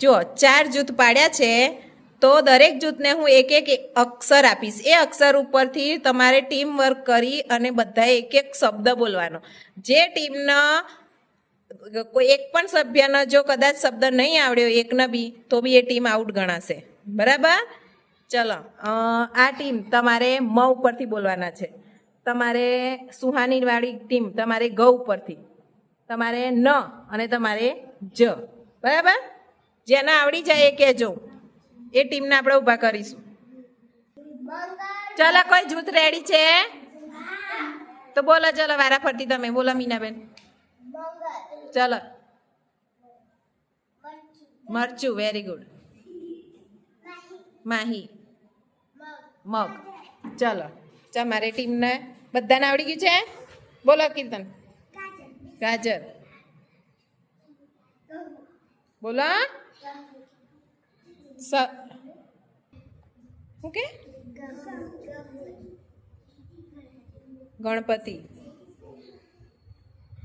જો ચાર જૂથ પાડ્યા છે, તો દરેક જૂથને હું એક એક અક્ષર આપીશ. એ અક્ષર ઉપરથી તમારે ટીમ વર્ક કરી અને બધાએ એક એક શબ્દ બોલવાનો. જે ટીમના કોઈ એક પણ સભ્યનો જો કદાચ શબ્દ નહીં આવડ્યો એકને બી, તો બી એ ટીમ આઉટ ગણાશે. બરાબર? ચલો આ ટીમ તમારે મ ઉપરથી બોલવાના છે. તમારે સુહાનીવાળી ટીમ તમારે ગ ઉપરથી. તમારે ન અને તમારે જ. બરાબર? જેને આવડી જાય એ કહેજો. એ ટીમને આપણે ઊભા કરીશું. ચલો, કોઈ જૂથ રેડી છે? તો બોલો, ચલો વારા ફરતી તમે. બોલો, મીનાબેન. ચલો. મરચું વેરી ગુડ માહી. મગ. ચલો. તમારે ટીમને બધાને આવડી ગયું છે? બોલો, કીર્તન. ગાજર. બોલો શું કે? ગણપતિ.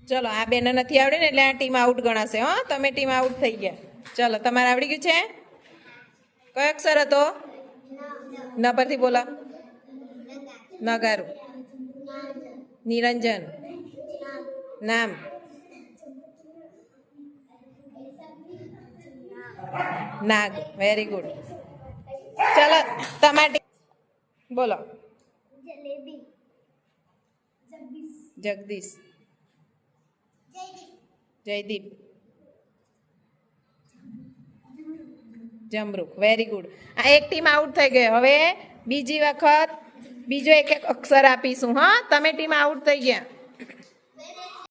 ચલો, આ બેને નથી આવડે ને એટલે આ ટીમ આઉટ ગણાશે, હો. તમે ટીમ આઉટ થઈ ગયા. ચલો, તમારે આવડી ગયું છે? કયો અક્ષર હતો? ન પરથી બોલો. નગારું. નિરંજન. નામ. નાગ વેરી ગુડ ચલો તમારે બોલો. જગદીશ. જયદીપ. જમરૂક. વેરી ગુડ આ એક ટીમ આઉટ થઈ ગઈ. હવે બીજી વખત બીજો એક એક અક્ષર આપીશું હા? તમે ટીમ આઉટ થઈ ગયા.